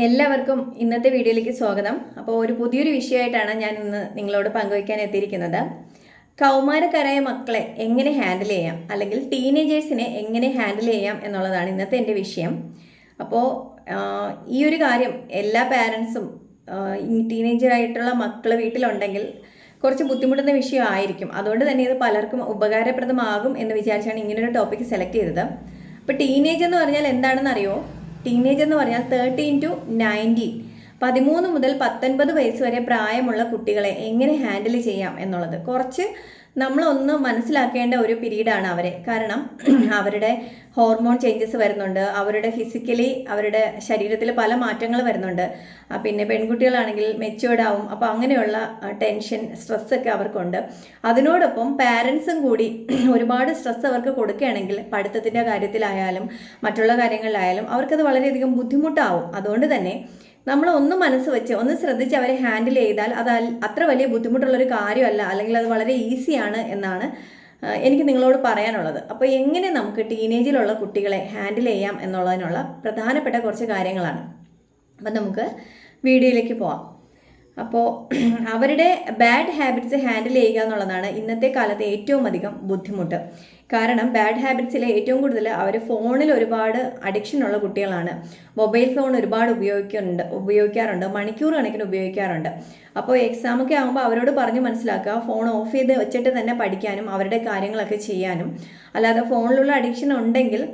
എല്ലാവർക്കും ഇന്നത്തെ വീഡിയോയിലേക്ക് സ്വാഗതം. അപ്പോൾ ഒരു പുതിയൊരു വിഷയമായിട്ടാണ് ഞാൻ ഇന്ന് നിങ്ങളോട് പങ്കുവയ്ക്കാൻ എത്തിയിരിക്കുന്നത്. കൗമാരക്കാരായ മക്കളെ എങ്ങനെ ഹാൻഡിൽ ചെയ്യാം? അല്ലെങ്കിൽ ടീനേജേഴ്സിനെ എങ്ങനെ ഹാൻഡിൽ ചെയ്യാം എന്നുള്ളതാണ് ഇന്നത്തെ എന്റെ വിഷയം. അപ്പോൾ ഈ ഒരു കാര്യം എല്ലാ പാരൻസും ടീനേജറായിട്ടുള്ള മക്കൾ വീട്ടിലുണ്ടെങ്കിൽ കുറച്ച് ബുദ്ധിമുട്ടുന്ന വിഷയമായിരിക്കും അതുകൊണ്ട് തന്നെ ഇത് പലർക്കും ഉപകാരപ്രദമാകും എന്ന് വിചാരിച്ചാണ് ഇങ്ങനൊരു ടോപ്പിക്ക് സെലക്ട് ചെയ്തത്. അപ്പോൾ ടീനേജ് എന്ന് പറഞ്ഞാൽ എന്താണെന്ന് അറിയോ ടീനേജ് എന്ന് പറഞ്ഞാൽ തേർട്ടീൻ ടു നയന്റീൻ പതിമൂന്ന് മുതൽ പത്തൊൻപത് വയസ്സ് വരെ പ്രായമുള്ള കുട്ടികളെ എങ്ങനെ ഹാൻഡിൽ ചെയ്യാം എന്നുള്ളത്. കുറച്ച് നമ്മളൊന്ന് മനസ്സിലാക്കേണ്ട ഒരു പീരീഡാണ് അവരെ. കാരണം അവരുടെ ഹോർമോൺ ചേഞ്ചസ് വരുന്നുണ്ട്. അവരുടെ ഫിസിക്കലി അവരുടെ ശരീരത്തിൽ പല മാറ്റങ്ങൾ വരുന്നുണ്ട്. പിന്നെ പെൺകുട്ടികളാണെങ്കിൽ മെച്ചുവേർഡ് ആവും. അപ്പോൾ അങ്ങനെയുള്ള ടെൻഷൻ സ്ട്രെസ്സൊക്കെ അവർക്കുണ്ട്. അതിനോടൊപ്പം പാരൻസും കൂടി ഒരുപാട് സ്ട്രെസ് അവർക്ക് കൊടുക്കുകയാണെങ്കിൽ പഠിത്തത്തിന്റെ കാര്യത്തിലായാലും മറ്റുള്ള കാര്യങ്ങളിലായാലും അവർക്കത് വളരെയധികം ബുദ്ധിമുട്ടാവും. അതുകൊണ്ട് തന്നെ നമ്മൾ ഒന്ന് മനസ്സ് വെച്ച് ഒന്ന് ശ്രദ്ധിച്ച് അവരെ ഹാൻഡിൽ ചെയ്താൽ അത് അത്ര വലിയ ബുദ്ധിമുട്ടുള്ളൊരു കാര്യമല്ല അല്ലെങ്കിൽ അത് വളരെ ഈസിയാണ് എന്നാണ് എനിക്ക് നിങ്ങളോട് പറയാനുള്ളത്. അപ്പോൾ എങ്ങനെ നമുക്ക് ടീനേജിലുള്ള കുട്ടികളെ ഹാൻഡിൽ ചെയ്യാം എന്നുള്ളതിനുള്ള പ്രധാനപ്പെട്ട കുറച്ച് കാര്യങ്ങളാണ്. അപ്പം നമുക്ക് വീഡിയോയിലേക്ക് പോവാം. അപ്പോൾ അവരുടെ ബാഡ് ഹാബിറ്റ്സ് ഹാൻഡിൽ ചെയ്യുക എന്നുള്ളതാണ് ഇന്നത്തെ കാലത്ത് ഏറ്റവും അധികം ബുദ്ധിമുട്ട്. കാരണം ബാഡ് ഹാബിറ്റ്സിൽ ഏറ്റവും കൂടുതൽ അവർ ഫോണിൽ ഒരുപാട് അഡിക്ഷൻ ഉള്ള കുട്ടികളാണ്. മൊബൈൽ ഫോൺ ഒരുപാട് ഉപയോഗിക്കുന്നുണ്ട് ഉപയോഗിക്കാറുണ്ട് മണിക്കൂർ കണക്കിന് ഉപയോഗിക്കാറുണ്ട്. അപ്പോൾ എക്സാമൊക്കെ ആകുമ്പോൾ അവരോട് പറഞ്ഞ് മനസ്സിലാക്കുക ഫോൺ ഓഫ് ചെയ്ത് വെച്ചിട്ട് തന്നെ പഠിക്കാനും അവരുടെ കാര്യങ്ങളൊക്കെ ചെയ്യാനും. അല്ലാതെ ഫോണിലുള്ള അഡിക്ഷൻ ഉണ്ടെങ്കിൽ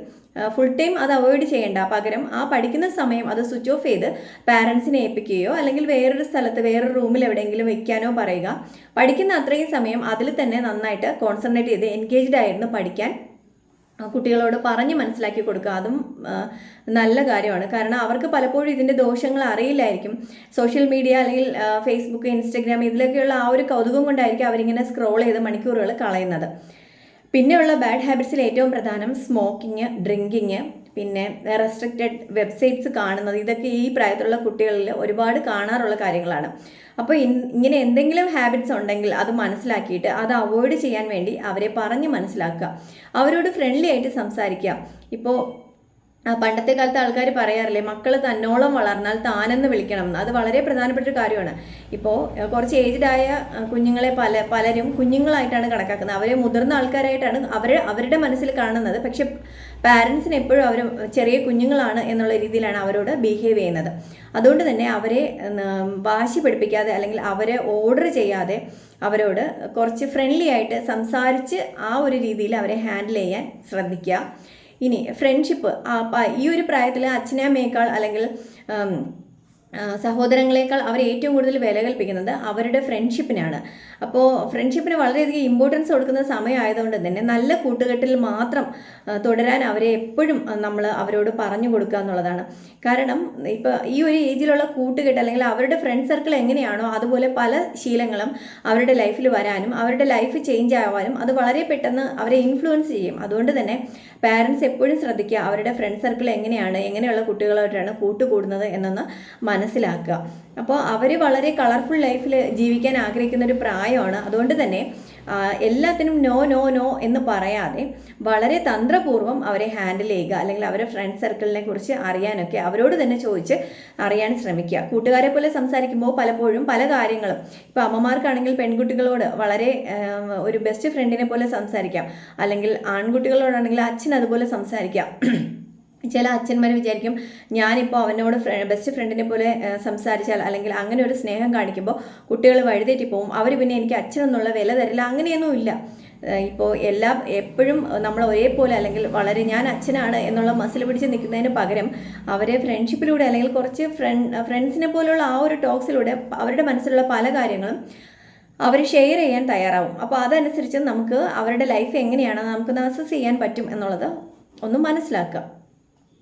ഫുൾ ടൈം അത് അവോയ്ഡ് ചെയ്യേണ്ട. പകരം ആ പഠിക്കുന്ന സമയം അത് സ്വിച്ച് ഓഫ് ചെയ്ത് പാരൻസിനെ ഏൽപ്പിക്കുകയോ അല്ലെങ്കിൽ വേറൊരു സ്ഥലത്ത് വേറൊരു റൂമിൽ എവിടെയെങ്കിലും വെക്കാനോ പറയുക. പഠിക്കുന്ന അത്രയും സമയം അതിൽ തന്നെ നന്നായിട്ട് കോൺസെൻട്രേറ്റ് ചെയ്ത് എൻഗേജ്ഡ് ആയിരുന്നു പഠിക്കാൻ. കുട്ടികളോട് പറഞ്ഞ് മനസ്സിലാക്കി കൊടുക്കുക. അതും നല്ല കാര്യമാണ്. കാരണം അവർക്ക് പലപ്പോഴും ഇതിന്റെ ദോഷങ്ങൾ അറിയില്ലായിരിക്കും. സോഷ്യൽ മീഡിയ അല്ലെങ്കിൽ ഫേസ്ബുക്ക് ഇൻസ്റ്റഗ്രാം ഇതിലൊക്കെയുള്ള ആ ഒരു കൗതുകം കൊണ്ടായിരിക്കും അവരിങ്ങനെ സ്ക്രോൾ ചെയ്ത് മണിക്കൂറുകൾ കളയുന്നത്. പിന്നെയുള്ള ബാഡ് ഹാബിറ്റ്സിൽ ഏറ്റവും പ്രധാനം സ്മോക്കിങ് ഡ്രിങ്കിങ് പിന്നെ റെസ്ട്രിക്റ്റഡ് വെബ്സൈറ്റ്സ് കാണുന്നത്. ഇതൊക്കെ ഈ പ്രായത്തിലുള്ള കുട്ടികളിൽ ഒരുപാട് കാണാറുള്ള കാര്യങ്ങളാണ്. അപ്പോൾ ഇങ്ങനെ എന്തെങ്കിലും ഹാബിറ്റ്സ് ഉണ്ടെങ്കിൽ അത് മനസ്സിലാക്കിയിട്ട് അത് അവോയ്ഡ് ചെയ്യാൻ വേണ്ടി അവരെ പറഞ്ഞ് മനസ്സിലാക്കുക. അവരോട് ഫ്രണ്ട്ലി ആയിട്ട് സംസാരിക്കുക. ഇപ്പോൾ പണ്ടത്തെ കാലത്ത് ആൾക്കാർ പറയാറില്ലേ മക്കൾ തന്നോളം വളർന്നാൽ താനെന്ന് വിളിക്കണം അത് വളരെ പ്രധാനപ്പെട്ട ഒരു കാര്യമാണ് ഇപ്പോൾ കുറച്ച് ഏജ്ഡ് ആയ കുഞ്ഞുങ്ങളെ പല പലരും കുഞ്ഞുങ്ങളായിട്ടാണ് കണക്കാക്കുന്നത്. അവരെ മുതിർന്ന ആൾക്കാരായിട്ടാണ് അവർ അവരുടെ മനസ്സിൽ കാണുന്നത്. പക്ഷെ പാരൻസിന് എപ്പോഴും അവർ ചെറിയ കുഞ്ഞുങ്ങളാണ് എന്നുള്ള രീതിയിലാണ് അവരോട് ബിഹേവ് ചെയ്യുന്നത്. അതുകൊണ്ട് തന്നെ അവരെ വാശി പിടിപ്പിക്കാതെ അല്ലെങ്കിൽ അവരെ ഓർഡർ ചെയ്യാതെ അവരോട് കുറച്ച് ഫ്രണ്ട്ലി ആയിട്ട് സംസാരിച്ച് ആ ഒരു രീതിയിൽ അവരെ ഹാൻഡിൽ ചെയ്യാൻ ശ്രദ്ധിക്കുക. ഇനി ഫ്രണ്ട്ഷിപ്പ് ഈ ഒരു പ്രായത്തിൽ അച്ഛനെ അമ്മയേക്കാൾ അല്ലെങ്കിൽ സഹോദരങ്ങളെക്കാൾ അവർ ഏറ്റവും കൂടുതൽ വില കൽപ്പിക്കുന്നത് അവരുടെ ഫ്രണ്ട്ഷിപ്പിനാണ് അപ്പോൾ ഫ്രണ്ട്ഷിപ്പിന് വളരെയധികം ഇമ്പോർട്ടൻസ് കൊടുക്കുന്ന സമയമായതുകൊണ്ട് തന്നെ നല്ല കൂട്ടുകെട്ടിൽ മാത്രം തുടരാൻ അവരെ എപ്പോഴും നമ്മൾ അവരോട് പറഞ്ഞു കൊടുക്കുക എന്നുള്ളതാണ്. കാരണം ഇപ്പോൾ ഈ ഒരു ഏജിലുള്ള കൂട്ടുകെട്ട് അല്ലെങ്കിൽ അവരുടെ ഫ്രണ്ട് സർക്കിൾ എങ്ങനെയാണോ അതുപോലെ പല ശീലങ്ങളും അവരുടെ ലൈഫിൽ വരാനും അവരുടെ ലൈഫ് ചേഞ്ച് ആവാനും അത് വളരെ പെട്ടെന്ന് അവരെ ഇൻഫ്ലുവൻസ് ചെയ്യും. അതുകൊണ്ട് തന്നെ പാരൻസ് എപ്പോഴും ശ്രദ്ധിക്കുക അവരുടെ ഫ്രണ്ട് സർക്കിൾ എങ്ങനെയാണ് എങ്ങനെയുള്ള കുട്ടികളായിട്ടാണ് കൂട്ടുകൂടുന്നത് എന്നൊന്ന് മനസ്സിലാക്കുക. അപ്പോൾ അവർ വളരെ കളർഫുൾ ലൈഫിൽ ജീവിക്കാൻ ആഗ്രഹിക്കുന്ന ഒരു പ്രായമാണ്. അതുകൊണ്ട് തന്നെ എല്ലാത്തിനും നോ നോ നോ എന്ന് പറയാതെ വളരെ തന്ത്രപൂർവം അവരെ ഹാൻഡിൽ ചെയ്യുക അല്ലെങ്കിൽ അവരെ ഫ്രണ്ട് സർക്കിളിനെ കുറിച്ച് അറിയാനൊക്കെ അവരോട് തന്നെ ചോദിച്ച് അറിയാൻ ശ്രമിക്കുക. കൂട്ടുകാരെ പോലെ സംസാരിക്കുമ്പോൾ പലപ്പോഴും പല കാര്യങ്ങളും. ഇപ്പോൾ അമ്മമാർക്കാണെങ്കിൽ പെൺകുട്ടികളോട് വളരെ ഒരു ബെസ്റ്റ് ഫ്രണ്ടിനെ പോലെ സംസാരിക്കാം. അല്ലെങ്കിൽ ആൺകുട്ടികളോടാണെങ്കിൽ അച്ഛൻ അതുപോലെ സംസാരിക്കാം. ചില അച്ഛന്മാർ വിചാരിക്കും ഞാനിപ്പോൾ അവനോട് ബെസ്റ്റ് ഫ്രണ്ടിനെ പോലെ സംസാരിച്ചാൽ അല്ലെങ്കിൽ അങ്ങനെ ഒരു സ്നേഹം കാണിക്കുമ്പോൾ കുട്ടികൾ വഴിതെറ്റി പോകും അവർ പിന്നെ എനിക്ക് അച്ഛനെന്നുള്ള വില തരില്ല അങ്ങനെയൊന്നും ഇല്ല. ഇപ്പോൾ എല്ലാം എപ്പോഴും നമ്മൾ ഒരേപോലെ അല്ലെങ്കിൽ വളരെ ഞാൻ അച്ഛനാണ് എന്നുള്ള മസിൽ പിടിച്ച് നിൽക്കുന്നതിന് പകരം അവരെ ഫ്രണ്ട്ഷിപ്പിലൂടെ അല്ലെങ്കിൽ കുറച്ച് ഫ്രണ്ട് ഫ്രണ്ട്സിനെ പോലുള്ള ആ ഒരു ടോക്സിലൂടെ അവരുടെ മനസ്സിലുള്ള പല കാര്യങ്ങളും അവർ ഷെയർ ചെയ്യാൻ തയ്യാറാവും. അപ്പോൾ അതനുസരിച്ച് നമുക്ക് അവരുടെ ലൈഫ് എങ്ങനെയാണ് നമുക്ക് അസസ് ചെയ്യാൻ പറ്റും എന്നുള്ളത് ഒന്ന് മനസ്സിലാക്കുക.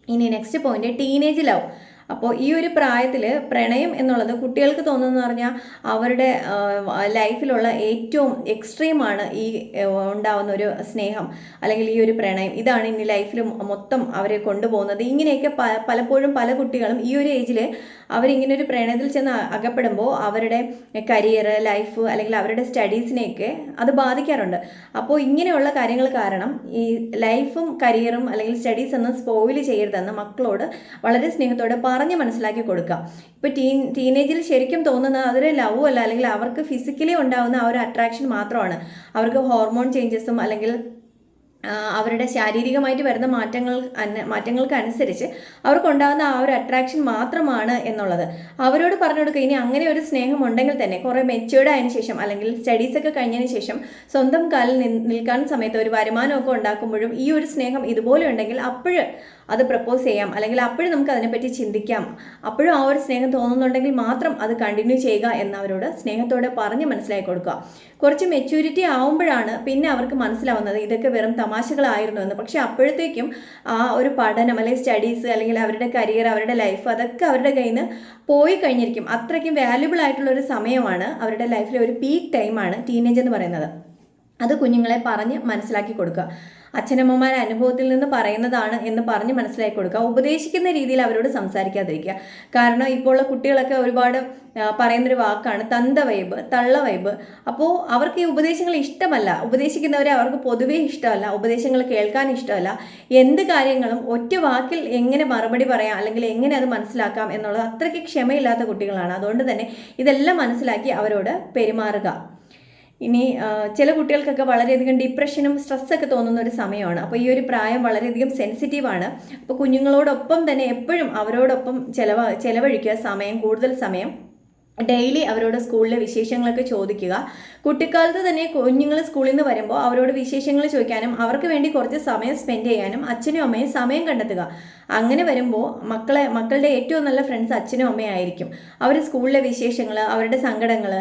ഇനി നെക്സ്റ്റ് പോയിന്റ് ടീനേജ് ലവ് അപ്പോൾ ഈ ഒരു പ്രായത്തിൽ പ്രണയം എന്നുള്ളത് കുട്ടികൾക്ക് തോന്നുന്നു പറഞ്ഞാൽ അവരുടെ ലൈഫിലുള്ള ഏറ്റവും എക്സ്ട്രീമാണ് ഈ ഉണ്ടാവുന്ന ഒരു സ്നേഹം അല്ലെങ്കിൽ ഈ ഒരു പ്രണയം. ഇതാണ് ഇനി ലൈഫിൽ മൊത്തം അവരെ കൊണ്ടുപോകുന്നത്. ഇങ്ങനെയൊക്കെ പലപ്പോഴും പല കുട്ടികളും ഈ ഒരു ഏജിൽ അവരിങ്ങനെ ഒരു പ്രണയത്തിൽ ചെന്ന് അകപ്പെടുമ്പോൾ അവരുടെ കരിയർ ലൈഫ് അല്ലെങ്കിൽ അവരുടെ സ്റ്റഡീസിനെയൊക്കെ അത് ബാധിക്കാറുണ്ട്. അപ്പോൾ ഇങ്ങനെയുള്ള കാര്യങ്ങൾ കാരണം ഈ ലൈഫും കരിയറും അല്ലെങ്കിൽ സ്റ്റഡീസ് ഒന്നും സ്പോയിൽ ചെയ്യരുതെന്ന് മക്കളോട് വളരെ സ്നേഹത്തോടെ പറഞ്ഞ് മനസ്സിലാക്കി കൊടുക്കുക ഇപ്പോൾ ടീൻ ടീനേജിൽ ശരിക്കും തോന്നുന്നത് അതൊരു ലവ് അല്ല. അല്ലെങ്കിൽ അവർക്ക് ഫിസിക്കലി ഉണ്ടാകുന്ന ആ ഒരു അട്രാക്ഷൻ മാത്രമാണ്. അവർക്ക് ഹോർമോൺ ചേഞ്ചസും അല്ലെങ്കിൽ അവരുടെ ശാരീരികമായിട്ട് വരുന്ന മാറ്റങ്ങൾ മാറ്റങ്ങൾക്ക് അനുസരിച്ച് അവർക്കുണ്ടാകുന്ന ആ ഒരു അട്രാക്ഷൻ മാത്രമാണ് എന്നുള്ളത്. അവരോട് പറഞ്ഞു കൊടുക്കുക ഇനി അങ്ങനെ ഒരു സ്നേഹം ഉണ്ടെങ്കിൽ തന്നെ കുറേ മെച്ചുവേർഡ് ആയതിനു ശേഷം അല്ലെങ്കിൽ സ്റ്റഡീസ് ഒക്കെ കഴിഞ്ഞതിന് ശേഷം സ്വന്തം കാലിൽ നിൽ- നിൽക്കാൻ സമയത്ത് ഒരു വരുമാനമൊക്കെ ഉണ്ടാക്കുമ്പോഴും ഈ ഒരു സ്നേഹം ഇതുപോലെ ഉണ്ടെങ്കിൽ അപ്പോഴ് അത് പ്രപ്പോസ് ചെയ്യാം. അല്ലെങ്കിൽ അപ്പോഴും നമുക്ക് അതിനെപ്പറ്റി ചിന്തിക്കാം. അപ്പോഴും ആ ഒരു സ്നേഹം തോന്നുന്നുണ്ടെങ്കിൽ മാത്രം അത് കണ്ടിന്യൂ ചെയ്യുക എന്നവരോട് സ്നേഹത്തോടെ പറഞ്ഞ് മനസ്സിലാക്കി കൊടുക്കുക. കുറച്ച് മെച്യൂരിറ്റി ആവുമ്പോഴാണ് പിന്നെ അവർക്ക് മനസ്സിലാവുന്നത് ഇതൊക്കെ വെറും തമാശകളായിരുന്നു എന്ന് പക്ഷെ അപ്പോഴത്തേക്കും ആ ഒരു പഠനം അല്ലെങ്കിൽ സ്റ്റഡീസ് അല്ലെങ്കിൽ അവരുടെ കരിയർ അവരുടെ ലൈഫ് അതൊക്കെ അവരുടെ കയ്യിൽ നിന്ന് പോയി കഴിഞ്ഞിരിക്കും. അത്രയ്ക്കും വാല്യുബിൾ ആയിട്ടുള്ള ഒരു സമയമാണ് അവരുടെ ലൈഫിലെ ഒരു പീക്ക് ടൈമാണ് ടീനേജ് എന്ന് പറയുന്നത്. അത് കുഞ്ഞുങ്ങളെ പറഞ്ഞ് മനസ്സിലാക്കി കൊടുക്കുക. അച്ഛനമ്മമാരുടെ അനുഭവത്തിൽ നിന്ന് പറയുന്നതാണ് എന്ന് പറഞ്ഞ് മനസ്സിലാക്കി കൊടുക്കുക. ഉപദേശിക്കുന്ന രീതിയിൽ അവരോട് സംസാരിക്കാതിരിക്കുക. കാരണം ഇപ്പോൾ ഉള്ള കുട്ടികളൊക്കെ ഒരുപാട് പറയുന്നൊരു വാക്കാണ് തന്ത വൈബ് തള്ള വൈബ്. അപ്പോൾ അവർക്ക് ഈ ഉപദേശങ്ങൾ ഇഷ്ടമല്ല. ഉപദേശിക്കുന്നവരെ അവർക്ക് പൊതുവേ ഇഷ്ടമല്ല. ഉപദേശങ്ങൾ കേൾക്കാൻ ഇഷ്ടമല്ല. എന്ത് കാര്യങ്ങളും ഒറ്റ വാക്കിൽ എങ്ങനെ മറുപടി പറയാം അല്ലെങ്കിൽ എങ്ങനെ അത് മനസ്സിലാക്കാം എന്നുള്ളത് അത്രയ്ക്ക് ക്ഷമയില്ലാത്ത കുട്ടികളാണ്. അതുകൊണ്ട് തന്നെ ഇതെല്ലാം മനസ്സിലാക്കി അവരോട് പെരുമാറുക. ഇനി ചില കുട്ടികൾക്കൊക്കെ വളരെയധികം ഡിപ്രഷനും സ്ട്രെസ്സൊക്കെ തോന്നുന്ന ഒരു സമയമാണ്. അപ്പോൾ ഈ ഒരു പ്രായം വളരെയധികം സെൻസിറ്റീവാണ് അപ്പോൾ കുഞ്ഞുങ്ങളോടൊപ്പം തന്നെ എപ്പോഴും അവരോടൊപ്പം ചിലവ ചിലവഴിക്കുക സമയം കൂടുതൽ സമയം ഡെയിലി അവരോട് സ്കൂളിലെ വിശേഷങ്ങളൊക്കെ ചോദിക്കുക. കുട്ടിക്കാലത്ത് തന്നെ കുഞ്ഞുങ്ങൾ സ്കൂളിൽ നിന്ന് വരുമ്പോൾ അവരോട് വിശേഷങ്ങൾ ചോദിക്കാനും അവർക്ക് വേണ്ടി കുറച്ച് സമയം സ്പെൻഡ് ചെയ്യാനും അച്ഛനും അമ്മയും സമയം കണ്ടെത്തുക. അങ്ങനെ വരുമ്പോൾ മക്കളെ മക്കളുടെ ഏറ്റവും നല്ല ഫ്രണ്ട്സ് അച്ഛനും അമ്മയും ആയിരിക്കും. അവർ സ്കൂളിലെ വിശേഷങ്ങൾ അവരുടെ സങ്കടങ്ങൾ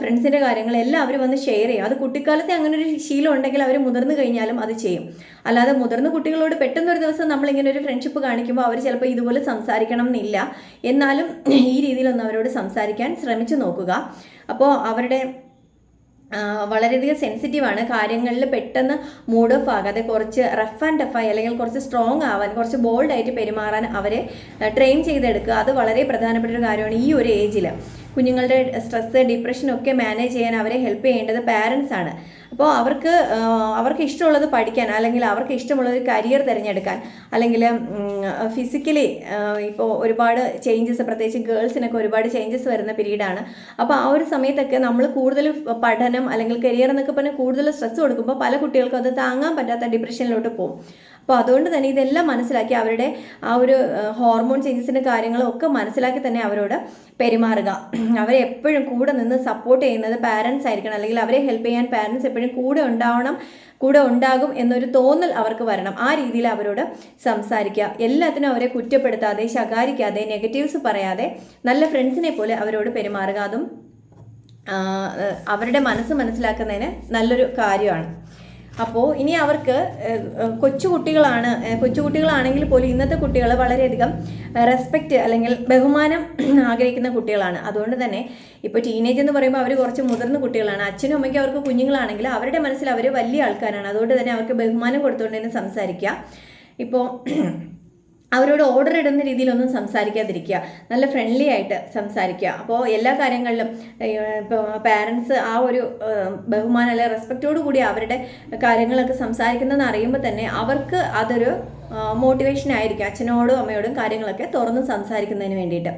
ഫ്രണ്ട്സിന്റെ കാര്യങ്ങൾ എല്ലാം അവർ വന്ന് ഷെയർ ചെയ്യും. അത് കുട്ടിക്കാലത്തെ അങ്ങനെ ഒരു ശീലം ഉണ്ടെങ്കിൽ അവർ മുതിർന്നു കഴിഞ്ഞാലും അത് ചെയ്യും. അല്ലാതെ മുതിർന്ന കുട്ടികളോട് പെട്ടെന്നൊരു ദിവസം നമ്മളിങ്ങനെ ഒരു ഫ്രണ്ട്ഷിപ്പ് കാണിക്കുമ്പോൾ അവർ ചിലപ്പോൾ ഇതുപോലെ സംസാരിക്കണം എന്നില്ല. എന്നാലും ഈ രീതിയിലൊന്നും അവരോട് സംസാരിക്കാൻ ശ്രമിച്ചു നോക്കുക. അപ്പോൾ അവരുടെ വളരെയധികം സെൻസിറ്റീവാണ് കാര്യങ്ങളിൽ പെട്ടെന്ന് മൂഡ് ഓഫ് ആകാതെ കുറച്ച് റഫ് ആൻഡ് ടഫായി അല്ലെങ്കിൽ കുറച്ച് സ്ട്രോങ് ആവാൻ കുറച്ച് ബോൾഡായിട്ട് പെരുമാറാൻ അവരെ ട്രെയിൻ ചെയ്തെടുക്കുക. അത് വളരെ പ്രധാനപ്പെട്ട ഒരു കാര്യമാണ് ഈ ഒരു ഏജിൽ കുഞ്ഞുങ്ങളുടെ സ്ട്രെസ്സ് ഡിപ്രഷൻ ഒക്കെ മാനേജ് ചെയ്യാൻ അവരെ ഹെൽപ്പ് ചെയ്യേണ്ടത് പാരൻസ് ആണ്. അപ്പോൾ അവർക്ക് അവർക്ക് ഇഷ്ടമുള്ളത് പഠിക്കാൻ അല്ലെങ്കിൽ അവർക്ക് ഇഷ്ടമുള്ള ഒരു കരിയർ തിരഞ്ഞെടുക്കാൻ അല്ലെങ്കിൽ ഫിസിക്കലി ഇപ്പോൾ ഒരുപാട് ചേഞ്ചസ് പ്രത്യേകിച്ച് ഗേൾസിനൊക്കെ ഒരുപാട് ചേഞ്ചസ് വരുന്ന പീരീഡാണ്. അപ്പോൾ ആ ഒരു സമയത്തൊക്കെ നമ്മൾ കൂടുതൽ പഠനം അല്ലെങ്കിൽ കരിയർ എന്നൊക്കെ പറഞ്ഞാൽ കൂടുതൽ സ്ട്രെസ് കൊടുക്കുമ്പോൾ പല കുട്ടികൾക്കും അത് താങ്ങാൻ പറ്റാത്ത ഡിപ്രഷനിലോട്ട് പോകും. അപ്പോൾ അതുകൊണ്ട് തന്നെ ഇതെല്ലാം മനസ്സിലാക്കി അവരുടെ ആ ഒരു ഹോർമോൺ ചേഞ്ചസിന്റെ കാര്യങ്ങളും ഒക്കെ മനസ്സിലാക്കി തന്നെ അവരോട് പെരുമാറുക. അവരെ എപ്പോഴും കൂടെ നിന്ന് സപ്പോർട്ട് ചെയ്യുന്നത് പാരൻസ് ആയിരിക്കണം. അല്ലെങ്കിൽ അവരെ ഹെൽപ്പ് ചെയ്യാൻ പാരൻസ് എപ്പോഴും കൂടെ ഉണ്ടാവണം കൂടെ ഉണ്ടാകും എന്നൊരു തോന്നൽ അവർക്ക് വരണം. ആ രീതിയിൽ അവരോട് സംസാരിക്കുക. എല്ലാത്തിനും അവരെ കുറ്റപ്പെടുത്താതെ ശകാരിക്കാതെ നെഗറ്റീവ്സ് പറയാതെ നല്ല ഫ്രണ്ട്സിനെ പോലെ അവരോട് പെരുമാറുക. അതും അവരുടെ മനസ്സ് മനസ്സിലാക്കുന്നതിന് നല്ലൊരു കാര്യമാണ്. അപ്പോൾ ഇനി അവർക്ക് കൊച്ചുകുട്ടികളാണ് കൊച്ചുകുട്ടികളാണെങ്കിൽ പോലും ഇന്നത്തെ കുട്ടികൾ വളരെയധികം റെസ്പെക്റ്റ് അല്ലെങ്കിൽ ബഹുമാനം ആഗ്രഹിക്കുന്ന കുട്ടികളാണ്. അതുകൊണ്ട് തന്നെ ഇപ്പോൾ ടീനേജ് എന്ന് പറയുമ്പോൾ അവർ കുറച്ച് മുതിർന്ന കുട്ടികളാണ്. അച്ഛനും അമ്മയ്ക്കും അവർക്ക് കുഞ്ഞുങ്ങളാണെങ്കിൽ അവരുടെ മനസ്സിൽ അവർ വലിയ ആൾക്കാരാണ്. അതുകൊണ്ട് തന്നെ അവർക്ക് ബഹുമാനം കൊടുത്തുകൊണ്ട് തന്നെ സംസാരിക്കുക. ഇപ്പോൾ അവരോട് ഓർഡർ ഇടുന്ന രീതിയിലൊന്നും സംസാരിക്കാതിരിക്കുക. നല്ല ഫ്രണ്ട്ലി ആയിട്ട് സംസാരിക്കുക. അപ്പോൾ എല്ലാ കാര്യങ്ങളിലും ഇപ്പോൾ പാരൻസ് ആ ഒരു ബഹുമാനം അല്ലെങ്കിൽ റെസ്പെക്റ്റോട് കൂടി അവരുടെ കാര്യങ്ങളൊക്കെ സംസാരിക്കുന്നതെന്ന് അറിയുമ്പോൾ തന്നെ അവർക്ക് അതൊരു മോട്ടിവേഷൻ ആയിരിക്കും. അച്ഛനോടും അമ്മയോടും കാര്യങ്ങളൊക്കെ തുറന്ന് സംസാരിക്കുന്നതിന് വേണ്ടിയിട്ട്.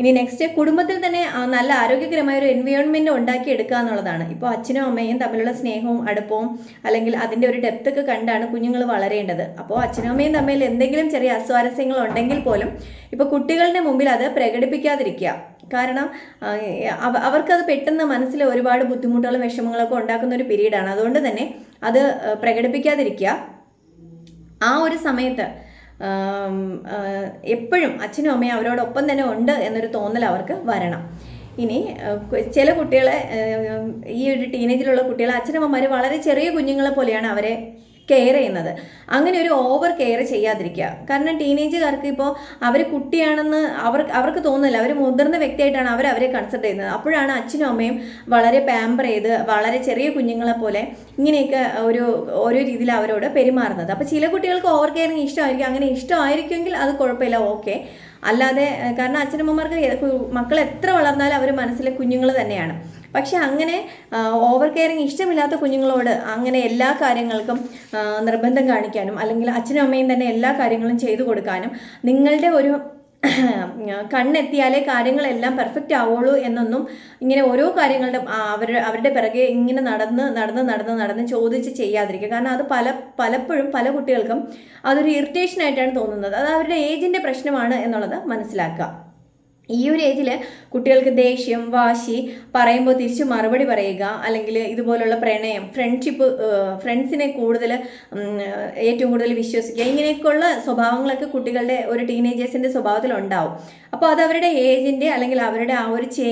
ഇനി നെക്സ്റ്റ് കുടുംബത്തിൽ തന്നെ നല്ല ആരോഗ്യകരമായ ഒരു എൻവയോൺമെന്റ് ഉണ്ടാക്കിയെടുക്കുക എന്നുള്ളതാണ് ഇപ്പോൾ അച്ഛനും അമ്മയും തമ്മിലുള്ള സ്നേഹവും അടുപ്പവും അല്ലെങ്കിൽ അതിന്റെ ഒരു ഡെപ്ത് ഒക്കെ കണ്ടാണ് കുഞ്ഞുങ്ങൾ വളരേണ്ടത്. അപ്പോൾ അച്ഛനും അമ്മയും തമ്മിൽ എന്തെങ്കിലും ചെറിയ അസ്വാരസ്യങ്ങൾ ഉണ്ടെങ്കിൽ പോലും ഇപ്പോൾ കുട്ടികളുടെ മുമ്പിൽ അത് പ്രകടിപ്പിക്കാതിരിക്കുക. കാരണം അവർക്കത് പെട്ടെന്ന് മനസ്സിൽ ഒരുപാട് ബുദ്ധിമുട്ടുകളും വിഷമങ്ങളൊക്കെ ഉണ്ടാക്കുന്ന ഒരു പീരീഡാണ് അതുകൊണ്ട് തന്നെ അത് പ്രകടിപ്പിക്കാതിരിക്കുക. ആ ഒരു സമയത്ത് എപ്പോഴും അച്ഛനും അമ്മയും അവരോടൊപ്പം തന്നെ ഉണ്ട് എന്നൊരു തോന്നൽ അവർക്ക് വരണം. ഇനി ചില കുട്ടികളെ ഈ ഒരു ടീനേജിലുള്ള കുട്ടികളെ അച്ഛനമ്മമാർ വളരെ ചെറിയ കുഞ്ഞുങ്ങളെ പോലെയാണ് അവരെ കെയർ ചെയ്യുന്നത്. അങ്ങനെ ഒരു ഓവർ കെയർ ചെയ്യാതിരിക്കുക. കാരണം ടീനേജുകാർക്ക് ഇപ്പോൾ അവർ കുട്ടിയാണെന്ന് അവർക്ക് അവർക്ക് തോന്നുന്നില്ല. അവർ മുതിർന്ന വ്യക്തിയായിട്ടാണ് അവർ അവരെ കൺസിഡർ ചെയ്യുന്നത്. അപ്പോഴാണ് അച്ഛനും അമ്മയും വളരെ പാമ്പർ ചെയ്ത് വളരെ ചെറിയ കുഞ്ഞുങ്ങളെ പോലെ ഇങ്ങനെയൊക്കെ ഒരു ഓരോ രീതിയിൽ അവരോട് പെരുമാറുന്നത്. അപ്പോൾ ചില കുട്ടികൾക്ക് ഓവർ കെയറിങ് ഇഷ്ടമായിരിക്കും. അങ്ങനെ ഇഷ്ടമായിരിക്കുമെങ്കിൽ അത് കുഴപ്പമില്ല. ഓക്കെ അല്ലാതെ കാരണം അച്ഛനമ്മമാർക്ക് മക്കൾ എത്ര വളർന്നാലും അവർ മനസ്സിലെ കുഞ്ഞുങ്ങൾ തന്നെയാണ്. പക്ഷെ അങ്ങനെ ഓവർ കെയറിങ് ഇഷ്ടമില്ലാത്ത കുഞ്ഞുങ്ങളോട് അങ്ങനെ എല്ലാ കാര്യങ്ങൾക്കും നിർബന്ധം കാണിക്കാനും അല്ലെങ്കിൽ അച്ഛനും അമ്മയും തന്നെ എല്ലാ കാര്യങ്ങളും ചെയ്തു കൊടുക്കാനും നിങ്ങളുടെ ഒരു കണ്ണെത്തിയാലേ കാര്യങ്ങളെല്ലാം പെർഫെക്റ്റ് ആവുള്ളൂ എന്നൊന്നും ഇങ്ങനെ ഓരോ കാര്യങ്ങളുടെ അവരുടെ അവരുടെ പിറകെ ഇങ്ങനെ നടന്ന് നടന്ന് നടന്ന് നടന്ന് ചോദിച്ച് ചെയ്യാതിരിക്കുക. കാരണം അത് പല പലപ്പോഴും പല കുട്ടികൾക്കും അതൊരു ഇറിറ്റേഷൻ ആയിട്ടാണ് തോന്നുന്നത്. അത് അവരുടെ ഏജിന്റെ പ്രശ്നമാണ് എന്നുള്ളത് മനസ്സിലാക്കുക. ഈ ഒരു ഏജിൽ കുട്ടികൾക്ക് ദേഷ്യം വാശി പറയുമ്പോൾ തിരിച്ച് മറുപടി പറയുക അല്ലെങ്കിൽ ഇതുപോലുള്ള പ്രണയം ഫ്രണ്ട്ഷിപ്പ് ഫ്രണ്ട്സിനെ കൂടുതൽ ഏറ്റവും കൂടുതൽ വിശ്വസിക്കുക. ഇങ്ങനെയൊക്കെയുള്ള സ്വഭാവങ്ങളൊക്കെ കുട്ടികളുടെ ഒരു ടീനേജേഴ്സിന്റെ സ്വഭാവത്തിലുണ്ടാവും അപ്പോൾ അത് അവരുടെ ഏജിന്റെ അല്ലെങ്കിൽ അവരുടെ ആ ഒരു ചേ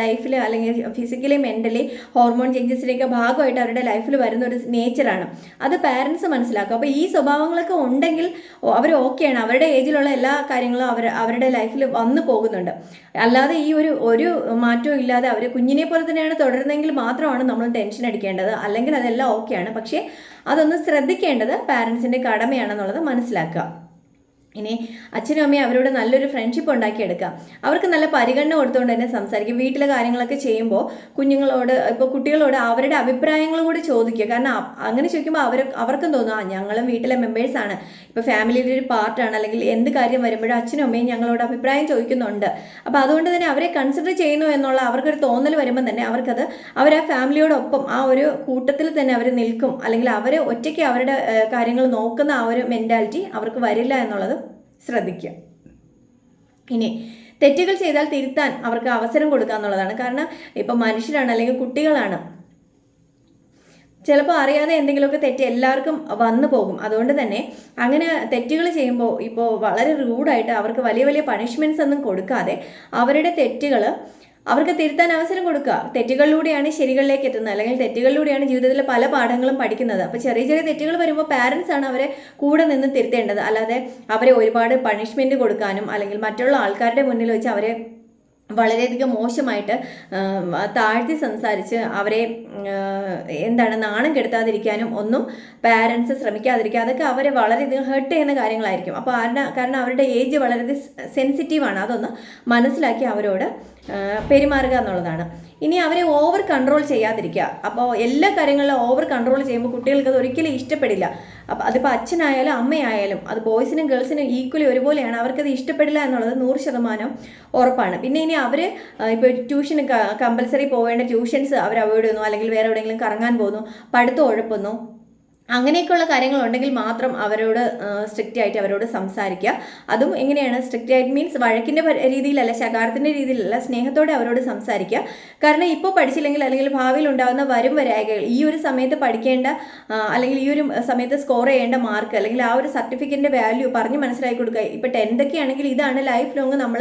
ലൈഫിൽ അല്ലെങ്കിൽ ഫിസിക്കലി മെന്റലി ഹോർമോൺ ചേഞ്ചസിന്റെയൊക്കെ ഭാഗമായിട്ട് അവരുടെ ലൈഫിൽ വരുന്ന ഒരു നേച്ചറാണ് അത് പാരൻസ് മനസ്സിലാക്കും. അപ്പോൾ ഈ സ്വഭാവങ്ങളൊക്കെ ഉണ്ടെങ്കിൽ അവർ ഓക്കെയാണ് അവരുടെ ഏജിലുള്ള എല്ലാ കാര്യങ്ങളും അവർ അവരുടെ ലൈഫിൽ വന്നു പോകുന്നുണ്ട്. അല്ലാതെ ഈ ഒരു ഒരു മാറ്റവും ഇല്ലാതെ അവർ കുഞ്ഞിനെ പോലെ തന്നെയാണ് തുടരുന്നതെങ്കിൽ മാത്രമാണ് നമ്മൾ ടെൻഷൻ അടിക്കേണ്ടത്. അല്ലെങ്കിൽ അതെല്ലാം ഓക്കെയാണ് പക്ഷേ അതൊന്ന് ശ്രദ്ധിക്കേണ്ടത് പാരൻസിന്റെ കടമയാണെന്നുള്ളത് മനസ്സിലാക്കുക. ഇനി അച്ഛനും അമ്മയും അവരോട് നല്ലൊരു ഫ്രണ്ട്ഷിപ്പ് ഉണ്ടാക്കിയെടുക്കാം. അവർക്ക് നല്ല പരിഗണന കൊടുത്തുകൊണ്ട് തന്നെ സംസാരിക്കും. വീട്ടിലെ കാര്യങ്ങളൊക്കെ ചെയ്യുമ്പോൾ കുഞ്ഞുങ്ങളോട് ഇപ്പോൾ കുട്ടികളോട് അവരുടെ അഭിപ്രായങ്ങൾ കൂടി ചോദിക്കുക. കാരണം അങ്ങനെ ചോദിക്കുമ്പോൾ അവർ അവർക്കും തോന്നും ആ ഞങ്ങളും വീട്ടിലെ മെമ്പേഴ്സാണ് ഇപ്പോൾ ഫാമിലിയുടെ ഒരു പാർട്ടാണ് അല്ലെങ്കിൽ എന്ത് കാര്യം വരുമ്പോഴും അച്ഛനും അമ്മയും ഞങ്ങളോട് അഭിപ്രായം ചോദിക്കുന്നുണ്ട്. അപ്പോൾ അതുകൊണ്ട് തന്നെ അവരെ കൺസിഡർ ചെയ്യുന്നു എന്നുള്ള അവർക്കൊരു തോന്നൽ വരുമ്പോൾ തന്നെ അവർക്കത് അവർ ആ ഫാമിലിയോടൊപ്പം ആ ഒരു കൂട്ടത്തിൽ തന്നെ അവർ നിൽക്കും. അല്ലെങ്കിൽ അവർ ഒറ്റയ്ക്ക് അവരുടെ കാര്യങ്ങൾ നോക്കുന്ന ആ ഒരു മെന്റാലിറ്റി അവർക്ക് വരില്ല എന്നുള്ളത് ശ്രദ്ധിക്കുക. ഇനി തെറ്റുകൾ ചെയ്താൽ തിരുത്താൻ അവർക്ക് അവസരം കൊടുക്കുക എന്നുള്ളതാണ്. കാരണം ഇപ്പം മനുഷ്യരാണ് അല്ലെങ്കിൽ കുട്ടികളാണ്. ചിലപ്പോൾ അറിയാതെ എന്തെങ്കിലുമൊക്കെ തെറ്റ് എല്ലാവർക്കും വന്നു പോകും. അതുകൊണ്ട് തന്നെ അങ്ങനെ തെറ്റുകൾ ചെയ്യുമ്പോൾ ഇപ്പോൾ വളരെ റൂഡായിട്ട് അവർക്ക് വലിയ വലിയ പണിഷ്മെന്റ്സ് ഒന്നും കൊടുക്കാതെ അവരുടെ തെറ്റുകൾ അവർക്ക് തിരുത്താൻ അവസരം കൊടുക്കുക. തെറ്റുകളിലൂടെയാണ് ശരികളിലേക്ക് എത്തുന്നത്. അല്ലെങ്കിൽ തെറ്റുകളിലൂടെയാണ് ജീവിതത്തിലെ പല പാഠങ്ങളും പഠിക്കുന്നത്. അപ്പോൾ ചെറിയ ചെറിയ തെറ്റുകൾ വരുമ്പോൾ പാരൻസ് ആണ് അവരെ കൂടെ നിന്ന് തിരുത്തേണ്ടത്. അല്ലാതെ അവരെ ഒരുപാട് പണിഷ്മെന്റ് കൊടുക്കാനും അല്ലെങ്കിൽ മറ്റുള്ള ആൾക്കാരുടെ മുന്നിൽ വെച്ച് അവരെ വളരെയധികം മോശമായിട്ട് താഴ്ത്തി സംസാരിച്ച് അവരെ എന്താണ് നാണം കെടുത്താതിരിക്കാനും ഒന്നും പാരൻസ് ശ്രമിക്കാതിരിക്കുക അതൊക്കെ അവരെ വളരെയധികം ഹേർട്ട് ചെയ്യുന്ന കാര്യങ്ങളായിരിക്കും. അപ്പോൾ ആരുടെ കാരണം അവരുടെ ഏജ് വളരെ സെൻസിറ്റീവാണ് അതൊന്ന് മനസ്സിലാക്കി അവരോട് പെരുമാറുക എന്നുള്ളതാണ്. ഇനി അവരെ ഓവർ കൺട്രോൾ ചെയ്യാതിരിക്കുക. അപ്പോൾ എല്ലാ കാര്യങ്ങളിലും ഓവർ കൺട്രോൾ ചെയ്യുമ്പോൾ കുട്ടികൾക്ക് അത് ഒരിക്കലും ഇഷ്ടപ്പെടില്ല. അപ്പം അതിപ്പോൾ അച്ഛനായാലും അമ്മയായാലും അത് ബോയ്സിനും ഗേൾസിനും ഈക്വലി ഒരുപോലെയാണ്. അവർക്കത് ഇഷ്ടപ്പെടില്ല എന്നുള്ളത് നൂറ് ശതമാനം ഉറപ്പാണ്. പിന്നെ ഇനി അവർ ഇപ്പോൾ ട്യൂഷന് കമ്പൽസറി പോവേണ്ട ട്യൂഷൻസ് അവർ അവോയ്ഡ് ചെയ്യുന്നു. അല്ലെങ്കിൽ വേറെ എവിടെയെങ്കിലും കറങ്ങാൻ പോകുന്നു. പഠിത്തം ഉഴപ്പുന്നു. അങ്ങനെയൊക്കെയുള്ള കാര്യങ്ങളുണ്ടെങ്കിൽ മാത്രം അവരോട് സ്ട്രിക്റ്റ് ആയിട്ട് അവരോട് സംസാരിക്കുക. അതും എങ്ങനെയാണ്? സ്ട്രിക്റ്റ് ആയിട്ട് മീൻസ് വഴക്കിന്റെ രീതിയിലല്ല ശകാരത്തിന്റെ രീതിയിലല്ല സ്നേഹത്തോടെ അവരോട് സംസാരിക്കുക. കാരണം ഇപ്പോൾ പഠിച്ചില്ലെങ്കിൽ അല്ലെങ്കിൽ ഭാവിയിൽ ഉണ്ടാകുന്ന വരും വരായകൾ ഈ ഒരു സമയത്ത് പഠിക്കേണ്ട അല്ലെങ്കിൽ ഈ ഒരു സമയത്ത് സ്കോർ ചെയ്യേണ്ട മാർക്ക് അല്ലെങ്കിൽ ആ ഒരു സർട്ടിഫിക്കറ്റിന്റെ വാല്യൂ പറഞ്ഞ് മനസ്സിലാക്കി കൊടുക്കുക. ഇപ്പോൾ ടെൻത്തൊക്കെ ആണെങ്കിൽ ഇതാണ് ലൈഫ് ലോങ് നമ്മൾ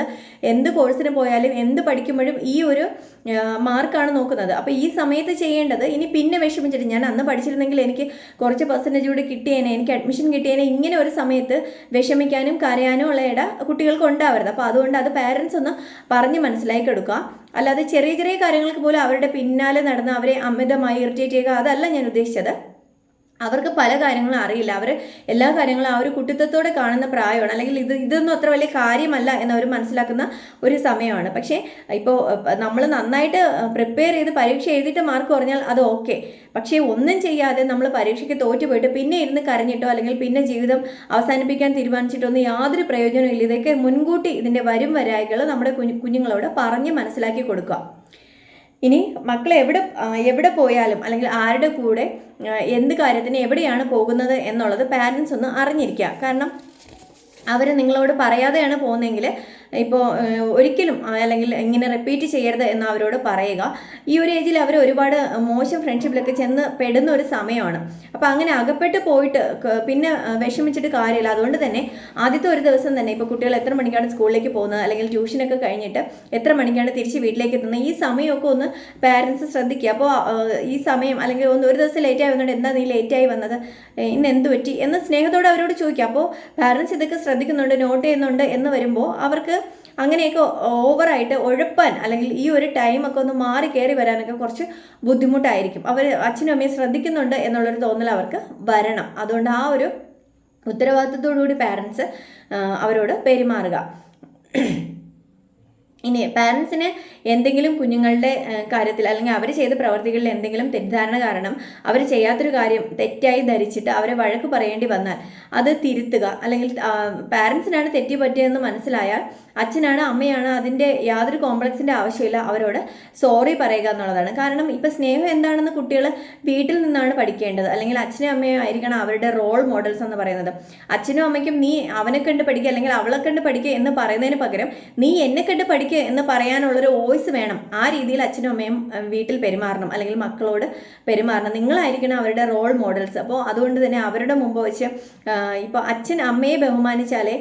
എന്ത് കോഴ്സിന് പോയാലും എന്ത് പഠിക്കുമ്പോഴും ഈ ഒരു മാർക്കാണ് നോക്കുന്നത്. അപ്പോൾ ഈ സമയത്ത് ചെയ്യേണ്ടത് ഇനി പിന്നെ വിഷമിച്ചിട്ട് ഞാൻ അന്ന് പഠിച്ചിരുന്നെങ്കിൽ എനിക്ക് കുറച്ച് പെർസെന്റേജ് കൂടി കിട്ടിയേനെ എനിക്ക് അഡ്മിഷൻ കിട്ടിയേനെ ഇങ്ങനെ ഒരു സമയത്ത് വിഷമിക്കാനും കരയാനും ഉള്ള ഇട കുട്ടികൾക്ക് ഉണ്ടാവരുത്. അപ്പോൾ അതുകൊണ്ട് അത് പാരൻസ് ഒന്ന് പറഞ്ഞ് മനസ്സിലാക്കി എടുക്കുക അല്ലാതെ ചെറിയ ചെറിയ കാര്യങ്ങൾക്ക് പോലും അവരുടെ പിന്നാലെ നടന്ന് അവരെ അമിതമായി ഇറിറ്റേറ്റ് ചെയ്യുക അതല്ല ഞാൻ ഉദ്ദേശിച്ചത്. അവർക്ക് പല കാര്യങ്ങളും അറിയില്ല. അവർ എല്ലാ കാര്യങ്ങളും ആ ഒരു കുട്ടിത്വത്തോടെ കാണുന്ന പ്രായമാണ്. അല്ലെങ്കിൽ ഇത് ഇതൊന്നും അത്ര വലിയ കാര്യമല്ല എന്നവർ മനസ്സിലാക്കുന്ന ഒരു സമയമാണ്. പക്ഷേ ഇപ്പോൾ നമ്മൾ നന്നായിട്ട് പ്രിപ്പയർ ചെയ്ത് പരീക്ഷ എഴുതിയിട്ട് മാർക്ക് കുറഞ്ഞാൽ അത് ഓക്കെ പക്ഷേ ഒന്നും ചെയ്യാതെ നമ്മൾ പരീക്ഷയ്ക്ക് തോറ്റുപോയിട്ട് പിന്നെ ഇരുന്ന് കരഞ്ഞിട്ടോ അല്ലെങ്കിൽ പിന്നെ ജീവിതം അവസാനിപ്പിക്കാൻ തീരുമാനിച്ചിട്ടോ തീരുമാനിച്ചിട്ടൊന്നും യാതൊരു പ്രയോജനവും ഇല്ല. ഇതൊക്കെ മുൻകൂട്ടി ഇതിന്റെ വരും വരായികൾ നമ്മുടെ കുഞ്ഞു കുഞ്ഞുങ്ങളോട് പറഞ്ഞ് മനസ്സിലാക്കി കൊടുക്കുക. ഇനി മക്കൾ എവിടെ എവിടെ പോയാലും അല്ലെങ്കിൽ ആരുടെ കൂടെ എന്ത് കാര്യത്തിന് എവിടെയാണ് പോകുന്നത് എന്നുള്ളത് പാരൻസ് ഒന്ന് അറിഞ്ഞിരിക്കുക. കാരണം അവർ നിങ്ങളോട് പറയാതെയാണ് പോകുന്നതെങ്കിൽ ഇപ്പോൾ ഒരിക്കലും അല്ലെങ്കിൽ ഇങ്ങനെ റിപ്പീറ്റ് ചെയ്യരുത് എന്ന് അവരോട് പറയുക. ഈ ഒരു ഏജിൽ അവർ ഒരുപാട് മോശം ഫ്രണ്ട്ഷിപ്പിലൊക്കെ ചെന്ന് പെടുന്ന ഒരു സമയമാണ്. അപ്പോൾ അങ്ങനെ അകപ്പെട്ട് പോയിട്ട് പിന്നെ വിഷമിച്ചിട്ട് കാര്യമില്ല. അതുകൊണ്ട് തന്നെ ആദ്യത്തെ ഒരു ദിവസം തന്നെ ഇപ്പോൾ കുട്ടികൾ എത്ര മണിക്കാണ് സ്കൂളിലേക്ക് പോകുന്നത് അല്ലെങ്കിൽ ട്യൂഷനൊക്കെ കഴിഞ്ഞിട്ട് എത്ര മണിക്കാണ് തിരിച്ച് വീട്ടിലേക്ക് എത്തുന്നത് ഈ സമയമൊക്കെ ഒന്ന് പാരൻസ് ശ്രദ്ധിക്കുക. അപ്പോൾ ഈ സമയം അല്ലെങ്കിൽ ഒന്ന് ഒരു ദിവസം ലേറ്റായി വന്നുകൊണ്ട് എന്താ നീ ലേറ്റായി വന്നത്? ഇന്ന് എന്ത് പറ്റി? എന്ന് സ്നേഹത്തോടെ അവരോട് ചോദിക്കുക. അപ്പോൾ പാരൻസ് ഇതൊക്കെ ശ്രദ്ധിക്കുന്നുണ്ട് നോട്ട് ചെയ്യുന്നുണ്ട് എന്ന് വരുമ്പോൾ അവർക്ക് അങ്ങനെയൊക്കെ ഓവറായിട്ട് ഒഴുപ്പാൻ അല്ലെങ്കിൽ ഈ ഒരു ടൈമൊക്കെ ഒന്ന് മാറി കയറി വരാനൊക്കെ കുറച്ച് ബുദ്ധിമുട്ടായിരിക്കും. അവർ അച്ഛനും അമ്മയും ശ്രദ്ധിക്കുന്നുണ്ട് എന്നുള്ളൊരു തോന്നൽ അവർക്ക് വരണം. അതുകൊണ്ട് ആ ഒരു ഉത്തരവാദിത്തത്തോടു കൂടി പാരൻസ് അവരോട് പെരുമാറുക. ഇനി പാരൻസിന് എന്തെങ്കിലും കുഞ്ഞുങ്ങളുടെ കാര്യത്തിൽ അല്ലെങ്കിൽ അവർ ചെയ്ത പ്രവർത്തികളിൽ എന്തെങ്കിലും തെറ്റിദ്ധാരണ കാരണം അവർ ചെയ്യാത്തൊരു കാര്യം തെറ്റായി ധരിച്ചിട്ട് അവരെ വഴക്ക് പറയേണ്ടി വന്നാൽ അത് തിരുത്തുക. അല്ലെങ്കിൽ പാരൻസിനാണ് തെറ്റി പറ്റിയതെന്ന് മനസ്സിലായാൽ അച്ഛനാണ് അമ്മയാണ് അതിന്റെ യാതൊരു കോംപ്ലക്സിന്റെ ആവശ്യമില്ല അവരോട് സോറി പറയുക എന്നുള്ളതാണ്. കാരണം ഇപ്പം സ്നേഹം എന്താണെന്ന് കുട്ടികൾ വീട്ടിൽ നിന്നാണ് പഠിക്കേണ്ടത്. അല്ലെങ്കിൽ അച്ഛനും അമ്മയും ആയിരിക്കണം അവരുടെ റോൾ മോഡൽസ് എന്ന് പറയുന്നത്. അച്ഛനും അമ്മയ്ക്കും നീ അവനെ കണ്ട് പഠിക്കുക അല്ലെങ്കിൽ അവളെ കണ്ട് പഠിക്കുക എന്ന് പറയുന്നതിന് പകരം നീ എന്നെ കണ്ട് പഠിക്കുക എന്ന് പറയാനുള്ളൊരു വോയിസ് വേണം. ആ രീതിയിൽ അച്ഛനും അമ്മയും വീട്ടിൽ പെരുമാറണം. അല്ലെങ്കിൽ മക്കളോട് പെരുമാറണം. നിങ്ങളായിരിക്കണം അവരുടെ റോൾ മോഡൽസ് അപ്പോൾ അതുകൊണ്ട് തന്നെ അവരുടെ മുമ്പ് വെച്ച് ഇപ്പോൾ അച്ഛൻ അമ്മയെ ബഹുമാനിച്ചാലേ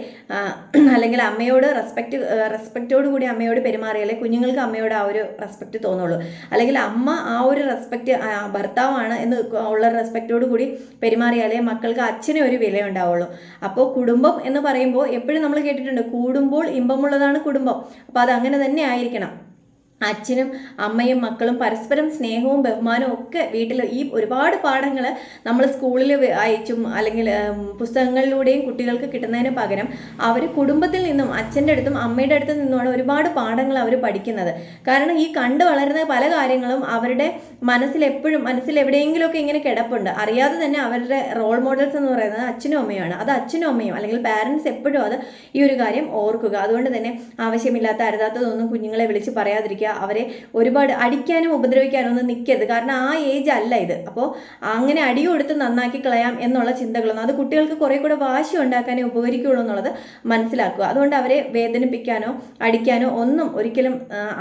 അല്ലെങ്കിൽ അമ്മയോട് റെസ്പെക്ട് റെസ്പെക്റ്റോട് കൂടി അമ്മയോട് പെരുമാറിയാലേ കുഞ്ഞുങ്ങൾക്ക് അമ്മയോട് ആ ഒരു റെസ്പെക്ട് തോന്നുള്ളൂ. അല്ലെങ്കിൽ അമ്മ ആ ഒരു റെസ്പെക്ട് ഭർത്താവാണ് എന്ന് ഉള്ള റെസ്പെക്റ്റോട് കൂടി പെരുമാറിയാലേ മക്കൾക്ക് അച്ഛനെ ഒരു വില ഉണ്ടാവുള്ളൂ. അപ്പോൾ കുടുംബം എന്ന് പറയുമ്പോൾ എപ്പോഴും നമ്മൾ കേട്ടിട്ടുണ്ട് കൂടുമ്പോൾ ഇമ്പമുള്ളതാണ് കുടുംബം. അപ്പോൾ അത് അങ്ങനെ തന്നെ ആയിരിക്കണം. അച്ഛനും അമ്മയും മക്കളും പരസ്പരം സ്നേഹവും ബഹുമാനവും ഒക്കെ വീട്ടിൽ ഈ ഒരുപാട് പാഠങ്ങൾ നമ്മൾ സ്കൂളിൽ അയച്ചും അല്ലെങ്കിൽ പുസ്തകങ്ങളിലൂടെയും കുട്ടികൾക്ക് കിട്ടുന്നതിന് പകരം അവർ കുടുംബത്തിൽ നിന്നും അച്ഛന്റെ അടുത്തും അമ്മയുടെ അടുത്തും നിന്നുമാണ് ഒരുപാട് പാഠങ്ങൾ അവർ പഠിക്കുന്നത്. കാരണം ഈ കണ്ടു വളരുന്ന പല കാര്യങ്ങളും അവരുടെ മനസ്സിൽ എപ്പോഴും മനസ്സിൽ എവിടെയെങ്കിലുമൊക്കെ ഇങ്ങനെ കിടപ്പുണ്ട്. അറിയാതെ തന്നെ അവരുടെ റോൾ മോഡൽസ് എന്ന് പറയുന്നത് അച്ഛനും അമ്മയുമാണ്. അത് അച്ഛനും അമ്മയും അല്ലെങ്കിൽ പാരൻസ് എപ്പോഴും അത് ഈ ഒരു കാര്യം ഓർക്കുക. അതുകൊണ്ട് തന്നെ ആവശ്യമില്ലാത്ത അരുതാത്തതൊന്നും കുഞ്ഞുങ്ങളെ വിളിച്ച് പറയാതിരിക്കുക. അവരെ ഒരുപാട് അടിക്കാനും ഉപദ്രവിക്കാനും ഒന്നും നിൽക്കരുത് കാരണം ആ ഏജ് അല്ല ഇത്. അപ്പോൾ അങ്ങനെ അടി കൊടുത്ത് നന്നാക്കി കളയാം എന്നുള്ള ചിന്തകളൊന്നും അത് കുട്ടികൾക്ക് കുറേ കൂടെ വാശി ഉണ്ടാക്കാനേ ഉപകരിക്കുകയുള്ളൂ എന്നുള്ളത് മനസ്സിലാക്കുക. അതുകൊണ്ട് അവരെ വേദനിപ്പിക്കാനോ അടിക്കാനോ ഒന്നും ഒരിക്കലും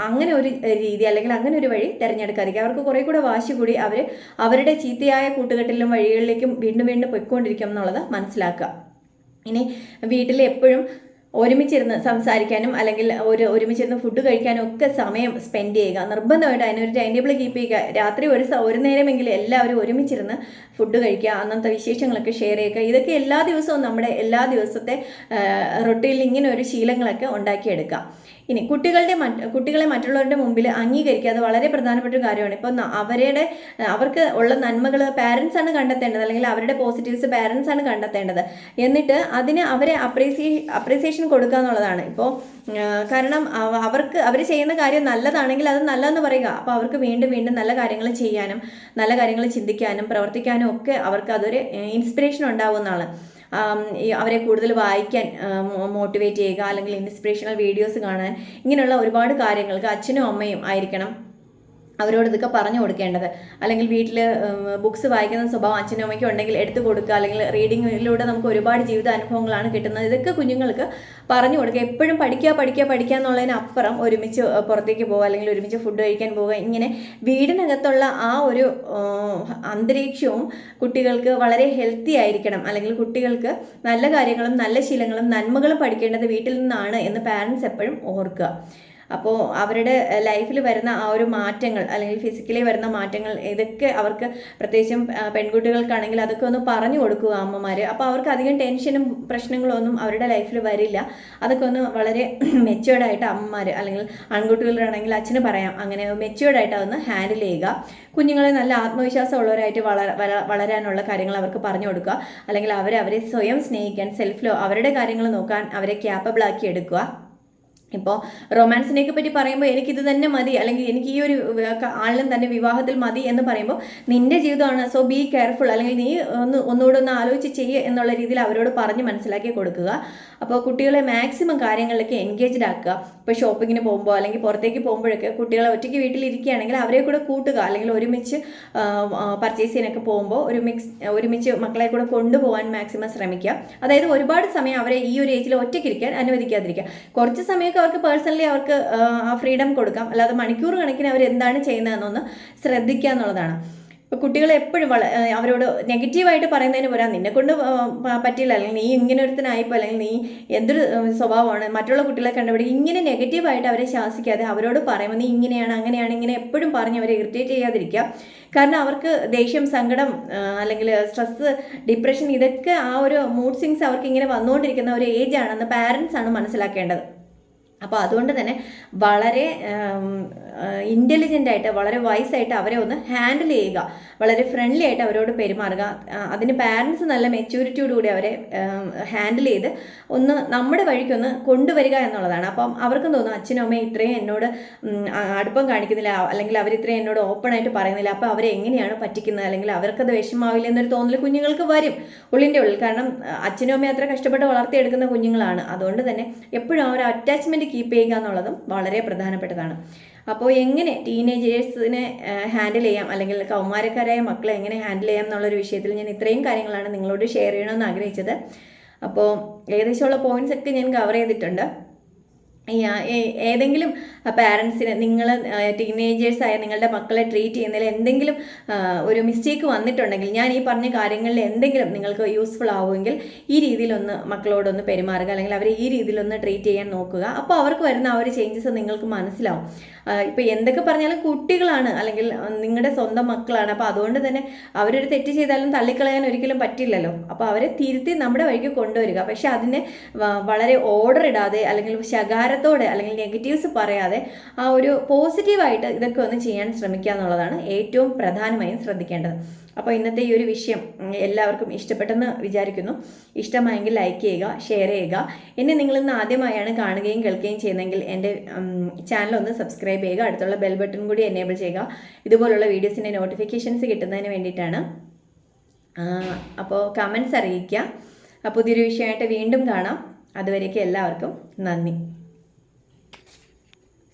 അങ്ങനെ ഒരു രീതി അല്ലെങ്കിൽ അങ്ങനെ ഒരു വഴി തിരഞ്ഞെടുക്കാതിരിക്കുക. അവർക്ക് കുറേ കൂടെ വാശി കൂടി അവർ അവരുടെ ചീത്തയായ കൂട്ടുകെട്ടിലും വഴികളിലേക്കും വീണ്ടും വീണ്ടും പൊയ്ക്കൊണ്ടിരിക്കും എന്നുള്ളത് മനസ്സിലാക്കുക. ഇനി വീട്ടിൽ എപ്പോഴും ഒരുമിച്ചിരുന്ന് സംസാരിക്കാനും അല്ലെങ്കിൽ ഒരു ഒരുമിച്ചിരുന്ന് ഫുഡ് കഴിക്കാനും ഒക്കെ സമയം സ്പെൻഡ് ചെയ്യുക. നിർബന്ധമായിട്ട് അതിനൊരു ടൈം ടേബിൾ കീപ്പ് ചെയ്യുക. രാത്രി ഒരു ഒരു നേരമെങ്കിലും എല്ലാവരും ഒരുമിച്ചിരുന്ന് ഫുഡ് കഴിക്കുക അന്നത്തെ വിശേഷങ്ങളൊക്കെ ഷെയർ ചെയ്യുക. ഇതൊക്കെ എല്ലാ ദിവസവും നമ്മുടെ എല്ലാ ദിവസത്തെ റൊട്ടീനിൽ ഇങ്ങനെ ഒരു ശീലങ്ങളൊക്കെ ഉണ്ടാക്കിയെടുക്കുക. ഇനി കുട്ടികളുടെ കുട്ടികളെ മറ്റുള്ളവരുടെ മുമ്പിൽ അംഗീകരിക്കുക അത് വളരെ പ്രധാനപ്പെട്ട ഒരു കാര്യമാണ്. ഇപ്പോൾ ന- അവരുടെ അവർക്ക് ഉള്ള നന്മകൾ പാരൻസ് ആണ് കണ്ടെത്തേണ്ടത് അല്ലെങ്കിൽ അവരുടെ പോസിറ്റീവ്സ് പാരൻസ് ആണ് കണ്ടെത്തേണ്ടത്. എന്നിട്ട് അതിന് അവരെ അപ്രീസിയേ അപ്രീസിയേഷൻ കൊടുക്കുക എന്നുള്ളതാണ്. ഇപ്പോൾ കാരണം അവർക്ക് അവർ ചെയ്യുന്ന കാര്യം നല്ലതാണെങ്കിൽ അത് നല്ലതെന്ന് പറയുക. അപ്പോൾ അവർക്ക് വീണ്ടും വീണ്ടും നല്ല കാര്യങ്ങൾ ചെയ്യാനും നല്ല കാര്യങ്ങൾ ചിന്തിക്കാനും പ്രവർത്തിക്കാനും ഒക്കെ അവർക്ക് അതൊരു ഇൻസ്പിറേഷൻ ഈ അവരെ കൂടുതൽ വായിക്കാൻ മോട്ടിവേറ്റ് ചെയ്യുക അല്ലെങ്കിൽ ഇൻസ്പിറേഷണൽ വീഡിയോസ് കാണാൻ ഇങ്ങനെയുള്ള ഒരുപാട് കാര്യങ്ങൾക്ക് അച്ഛനും അമ്മയും ആയിരിക്കണം. അവരോട് ഇതൊക്കെ പറഞ്ഞു കൊടുക്കേണ്ടത്. അല്ലെങ്കിൽ വീട്ടിൽ ബുക്സ് വായിക്കുന്ന സ്വഭാവം അച്ഛനും അമ്മയ്ക്കും ഉണ്ടെങ്കിൽ എടുത്തു കൊടുക്കുക. അല്ലെങ്കിൽ റീഡിങ്ങിലൂടെ നമുക്ക് ഒരുപാട് ജീവിത അനുഭവങ്ങളാണ് കിട്ടുന്നത്. ഇതൊക്കെ കുഞ്ഞുങ്ങൾക്ക് പറഞ്ഞു കൊടുക്കുക. എപ്പോഴും പഠിക്കുക പഠിക്കുക പഠിക്കുക എന്നുള്ളതിനപ്പുറം ഒരുമിച്ച് പുറത്തേക്ക് പോകുക. അല്ലെങ്കിൽ ഒരുമിച്ച് ഫുഡ് കഴിക്കാൻ പോവുക ഇങ്ങനെ വീടിനകത്തുള്ള ആ ഒരു അന്തരീക്ഷവും കുട്ടികൾക്ക് വളരെ ഹെൽത്തി ആയിരിക്കണം. അല്ലെങ്കിൽ കുട്ടികൾക്ക് നല്ല കാര്യങ്ങളും നല്ല ശീലങ്ങളും നന്മകളും പഠിക്കേണ്ടത് വീട്ടിൽ നിന്നാണ് എന്ന് പാരൻസ് എപ്പോഴും ഓർക്കുക. അപ്പോൾ അവരുടെ ലൈഫിൽ വരുന്ന ആ ഒരു മാറ്റങ്ങൾ അല്ലെങ്കിൽ ഫിസിക്കലി വരുന്ന മാറ്റങ്ങൾ ഇതൊക്കെ അവർക്ക് പ്രത്യേകിച്ചും പെൺകുട്ടികൾക്കാണെങ്കിൽ അതൊക്കെ ഒന്ന് പറഞ്ഞു കൊടുക്കുക അമ്മമാർ അപ്പോൾ അവർക്ക് അധികം ടെൻഷനും പ്രശ്നങ്ങളൊന്നും അവരുടെ ലൈഫിൽ വരില്ല. അതൊക്കെ ഒന്ന് വളരെ മെച്ചുവേർഡായിട്ട് അമ്മമാർ അല്ലെങ്കിൽ ആൺകുട്ടികളാണെങ്കിൽ അച്ഛന് പറയാം അങ്ങനെ മെച്ചുവേർഡായിട്ട് അതൊന്ന് ഹാൻഡിൽ ചെയ്യുക. കുഞ്ഞുങ്ങളെ നല്ല ആത്മവിശ്വാസമുള്ളവരായിട്ട് വള- വളരാനുള്ള കാര്യങ്ങൾ അവർക്ക് പറഞ്ഞു കൊടുക്കുക. അല്ലെങ്കിൽ അവരെ അവരെ സ്വയം സ്നേഹിക്കാൻ സെൽഫ് ലോ അവരുടെ കാര്യങ്ങൾ നോക്കാൻ അവരെ ക്യാപ്പബിൾ ആക്കി എടുക്കുക. ഇപ്പോൾ റൊമാൻസിനെയൊക്കെ പറ്റി പറയുമ്പോൾ എനിക്കിത് തന്നെ മതി അല്ലെങ്കിൽ എനിക്ക് ഈ ഒരു ആളിനും തന്നെ വിവാഹത്തിൽ മതി എന്ന് പറയുമ്പോൾ നിന്റെ ജീവിതമാണ്. സോ ബി കെയർഫുൾ അല്ലെങ്കിൽ നീ ഒന്ന് ഒന്നുകൂടെ ഒന്ന് ആലോചിച്ച് ചെയ്യുക എന്നുള്ള രീതിയിൽ അവരോട് പറഞ്ഞ് മനസ്സിലാക്കി കൊടുക്കുക. അപ്പോൾ കുട്ടികളെ മാക്സിമം കാര്യങ്ങളിലൊക്കെ എൻഗേജ്ഡ് ആക്കുക. ഇപ്പോൾ ഷോപ്പിങ്ങിന് പോകുമ്പോൾ അല്ലെങ്കിൽ പുറത്തേക്ക് പോകുമ്പോഴൊക്കെ കുട്ടികളെ ഒറ്റയ്ക്ക് വീട്ടിലിരിക്കുകയാണെങ്കിൽ അവരെ കൂടെ കൂട്ടുക. അല്ലെങ്കിൽ ഒരുമിച്ച് പർച്ചേസ് ചെയ്യാനൊക്കെ പോകുമ്പോൾ ഒരു മിക്സ് ഒരുമിച്ച് മക്കളെ കൂടെ കൊണ്ടുപോകാൻ മാക്സിമം ശ്രമിക്കുക. അതായത് ഒരുപാട് സമയം അവരെ ഈ ഒരു ഏജിൽ ഒറ്റയ്ക്കിരിക്കാൻ അനുവദിക്കാതിരിക്കുക. കുറച്ച് സമയമൊക്കെ അവർക്ക് പേഴ്സണലി അവർക്ക് ആ ഫ്രീഡം കൊടുക്കാം. അല്ലാതെ മണിക്കൂർ കണക്കിന് അവർ എന്താണ് ചെയ്യുന്നതെന്നൊന്ന് ശ്രദ്ധിക്കുക എന്നുള്ളതാണ്. ഇപ്പോൾ കുട്ടികൾ എപ്പോഴും വള അവരോട് നെഗറ്റീവായിട്ട് പറയുന്നതിന് പോരാ നിന്നെ കൊണ്ട് പറ്റില്ല. അല്ലെങ്കിൽ നീ ഇങ്ങനെ ഒരുത്തനായിപ്പോ അല്ലെങ്കിൽ നീ എന്തൊരു സ്വഭാവമാണ് മറ്റുള്ള കുട്ടികളെ കണ്ടുപിടിക്കുക ഇങ്ങനെ നെഗറ്റീവായിട്ട് അവരെ ശാസിക്കാതെ അവരോട് പറയുമ്പോൾ നീ ഇങ്ങനെയാണ് അങ്ങനെയാണ് ഇങ്ങനെ എപ്പോഴും പറഞ്ഞ് അവരെ ഇറിറ്റേറ്റ് ചെയ്യാതിരിക്കുക. കാരണം അവർക്ക് ദേഷ്യം സങ്കടം അല്ലെങ്കിൽ സ്ട്രെസ്സ് ഡിപ്രഷൻ ഇതൊക്കെ ആ ഒരു മൂഡ് സിങ്സ് അവർക്ക് ഇങ്ങനെ വന്നുകൊണ്ടിരിക്കുന്ന ഒരു ഏജ് ആണെന്ന് പാരൻസ് ആണ് മനസ്സിലാക്കേണ്ടത്. അപ്പോൾ അതുകൊണ്ട് തന്നെ വളരെ ഇന്റലിജന്റ് ആയിട്ട് വളരെ വൈസായിട്ട് അവരെ ഒന്ന് ഹാൻഡിൽ ചെയ്യുക. വളരെ ഫ്രണ്ട്ലി ആയിട്ട് അവരോട് പെരുമാറുക. അതിന് പാരൻസ് നല്ല മെച്യൂരിറ്റിയോടുകൂടി അവരെ ഹാൻഡിൽ ചെയ്ത് ഒന്ന് നമ്മുടെ വഴിക്കൊന്ന് കൊണ്ടുവരിക എന്നുള്ളതാണ്. അപ്പം അവർക്കും തോന്നും അച്ഛനും അമ്മയും ഇത്രയും എന്നോട് അടുപ്പം കാണിക്കുന്നില്ല. അല്ലെങ്കിൽ അവർ ഇത്രയും എന്നോട് ഓപ്പൺ ആയിട്ട് പറയുന്നില്ല. അപ്പോൾ അവരെ എങ്ങനെയാണ് പറ്റിക്കുന്നത്? അല്ലെങ്കിൽ അവർക്കത് വിഷമാവില്ല എന്നൊരു തോന്നൽ കുഞ്ഞുങ്ങൾക്ക് വരും. ഉള്ളിന്റെ ഉള്ളിൽ. കാരണം അച്ഛനും അമ്മയും അത്ര കഷ്ടപ്പെട്ട് വളർത്തിയെടുക്കുന്ന കുഞ്ഞുങ്ങളാണ്. അതുകൊണ്ട് തന്നെ എപ്പോഴും ആ ഒരു അറ്റാച്ച്മെന്റ് കീപ്പ് ചെയ്യുക എന്നുള്ളതും വളരെ പ്രധാനപ്പെട്ടതാണ്. അപ്പോൾ എങ്ങനെ ടീനേജേഴ്സിനെ ഹാൻഡിൽ ചെയ്യാം? അല്ലെങ്കിൽ കൗമാരക്കാരായ മക്കളെ എങ്ങനെ ഹാൻഡിൽ ചെയ്യാം എന്നുള്ളൊരു വിഷയത്തിൽ ഞാൻ ഇത്രയും കാര്യങ്ങളാണ് നിങ്ങളോട് ഷെയർ ചെയ്യണമെന്ന് ആഗ്രഹിച്ചത്. അപ്പോൾ ഏകദേശമുള്ള പോയിന്റ്സ് ഒക്കെ ഞാൻ കവർ ചെയ്തിട്ടുണ്ട്. ഏതെങ്കിലും പാരൻസിന് നിങ്ങൾ ടീനേജേഴ്സായ നിങ്ങളുടെ മക്കളെ ട്രീറ്റ് ചെയ്യുന്നതിൽ എന്തെങ്കിലും ഒരു മിസ്റ്റേക്ക് വന്നിട്ടുണ്ടെങ്കിൽ ഞാൻ ഈ പറഞ്ഞ കാര്യങ്ങളിൽ എന്തെങ്കിലും നിങ്ങൾക്ക് യൂസ്ഫുൾ ആവുമെങ്കിൽ ഈ രീതിയിലൊന്ന് മക്കളോടൊന്ന് പെരുമാറുക അല്ലെങ്കിൽ അവരെ ഈ രീതിയിലൊന്ന് ട്രീറ്റ് ചെയ്യാൻ നോക്കുക. അപ്പോൾ അവർക്ക് വരുന്ന ആ ഒരു ചേഞ്ചസ് നിങ്ങൾക്ക് മനസ്സിലാവും. ഇപ്പോൾ എന്തൊക്കെ പറഞ്ഞാലും കുട്ടികളാണ് അല്ലെങ്കിൽ നിങ്ങളുടെ സ്വന്തം മക്കളാണ്. അപ്പോൾ അതുകൊണ്ട് തന്നെ അവരൊരു തെറ്റ് ചെയ്താലും തള്ളിക്കളയാൻ ഒരിക്കലും പറ്റില്ലല്ലോ. അപ്പോൾ അവരെ തിരുത്തി നമ്മുടെ വഴിക്ക് കൊണ്ടുവരിക. പക്ഷേ അതിനെ വളരെ ഓർഡർ ഇടാതെ അല്ലെങ്കിൽ ശകാരത്തോടെ അല്ലെങ്കിൽ നെഗറ്റീവ്സ് പറയാതെ ആ ഒരു പോസിറ്റീവായിട്ട് ഇതൊക്കെ ഒന്ന് ചെയ്യാൻ ശ്രമിക്കുക എന്നുള്ളതാണ് ഏറ്റവും പ്രധാനമായും ശ്രദ്ധിക്കേണ്ടത്. അപ്പോൾ ഇന്നത്തെ ഈ ഒരു വിഷയം എല്ലാവർക്കും ഇഷ്ടപ്പെട്ടെന്ന് വിചാരിക്കുന്നു. ഇഷ്ടമായെങ്കിൽ ലൈക്ക് ചെയ്യുക ഷെയർ ചെയ്യുക. എന്നെ നിങ്ങൾ ഇന്ന് ആദ്യമായാണ് കാണുകയും കേൾക്കുകയും ചെയ്യുന്നതെങ്കിൽ എന്റെ ചാനൽ ഒന്ന് സബ്സ്ക്രൈബ് ചെയ്യുക. അടുത്തുള്ള ബെൽ ബട്ടൺ കൂടി എനേബിൾ ചെയ്യുക. ഇതുപോലുള്ള വീഡിയോസിന്റെ നോട്ടിഫിക്കേഷൻസ് കിട്ടുന്നതിന് വേണ്ടിയിട്ടാണ്. അപ്പോൾ കമൻസ് അറിയിക്കുക. പുതിയൊരു വിഷയമായിട്ട് വീണ്ടും കാണാം. അതുവരേക്കും എല്ലാവർക്കും നന്ദി.